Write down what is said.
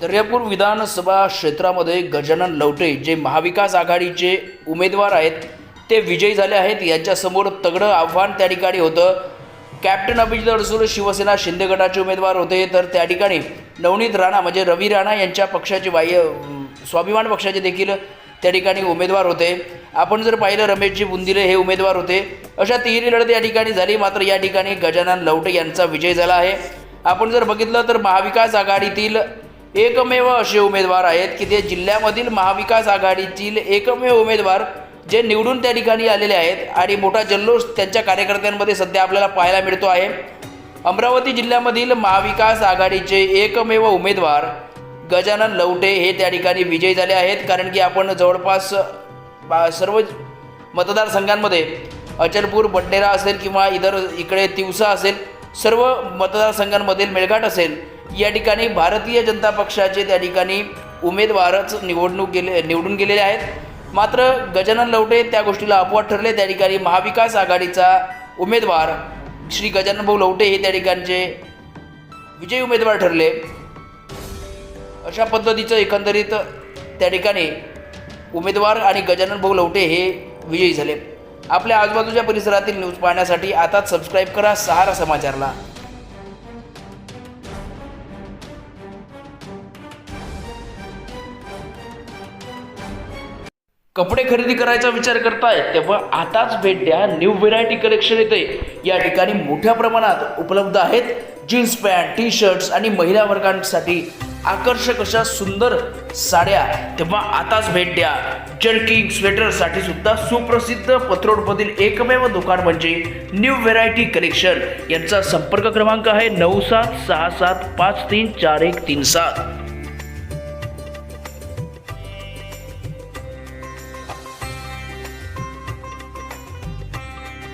दर्यापूर विधानसभा क्षेत्रामध्ये गजानन लवटे जे महाविकास आघाडीचे उमेदवार आहेत ते विजयी झाले आहेत. यांच्यासमोर तगडं आव्हान त्या ठिकाणी होतं. कॅप्टन अभिजित अडसूर शिवसेना शिंदे गटाचे उमेदवार होते. तर त्या ठिकाणी नवनीत राणा म्हणजे रवी राणा यांच्या पक्षाचे बाह्य स्वाभिमान पक्षाचे देखील त्या ठिकाणी उमेदवार होते. आपण जर पाहिलं रमेशजी बुंदिले हे उमेदवार होते. अशा तिहेरी लढत या ठिकाणी झाली. मात्र या ठिकाणी गजानन लवटे यांचा विजय झाला आहे. आपण जर बघितलं तर महाविकास आघाडीतील एकमेव असे उमेदवार आहेत की ते जिल्ह्यामधील महाविकास आघाडीतील एकमेव उमेदवार जे निवडून त्या ठिकाणी आलेले आहेत. आणि मोठा जल्लोष त्यांच्या कार्यकर्त्यांमध्ये सध्या आपल्याला पाहायला मिळतो आहे. अमरावती जिल्ह्यामधील महाविकास आघाडीचे एकमेव उमेदवार गजानन लवटे हे त्या ठिकाणी विजयी झाले आहेत. कारण की आपण जवळपास बा- सर्व मतदारसंघांमध्ये अचलपूर बडनेरा असेल किंवा इतर इकडे तिवसा असेल सर्व मतदारसंघांमधील मेळघाट असेल या ठिकाणी भारतीय जनता पक्षाचे त्या ठिकाणी उमेदवारच निवडणूक गेले निवडून गेलेले आहेत. मात्र गजानन लवटे त्या गोष्टीला अपवाद ठरले. त्या ठिकाणी महाविकास आघाडीचा उमेदवार श्री गजाननभाऊ लवटे हे त्या ठिकाणचे विजयी उमेदवार ठरले. अशा पद्धतीचं एकंदरीत त्या ठिकाणी उमेदवार आणि गजानन भाऊ लवटे हे विजयी झाले. आपल्या आजूबाजूच्या परिसरातील न्यूज पाहण्यासाठी आताच सबस्क्राईब करा सहारा समाचारला. कपडे खरेदी करायचा विचार करताय तेव्हा आताच भेट द्या न्यू व्हेरायटी कलेक्शन येते. या ठिकाणी मोठ्या प्रमाणात उपलब्ध आहेत जीन्स पॅन्ट टी शर्ट्स आणि महिला वर्गांसाठी आकर्षक अशा सुंदर साड्या तेव्हा आताच भेट द्या. जर्किंग स्वेटरसाठी सुद्धा सुप्रसिद्ध पत्रोडमधील एकमेव दुकान म्हणजे न्यू व्हेरायटी कलेक्शन यांचा संपर्क क्रमांक आहे नऊ सात सहा सात पाच तीन चार एक तीन सात.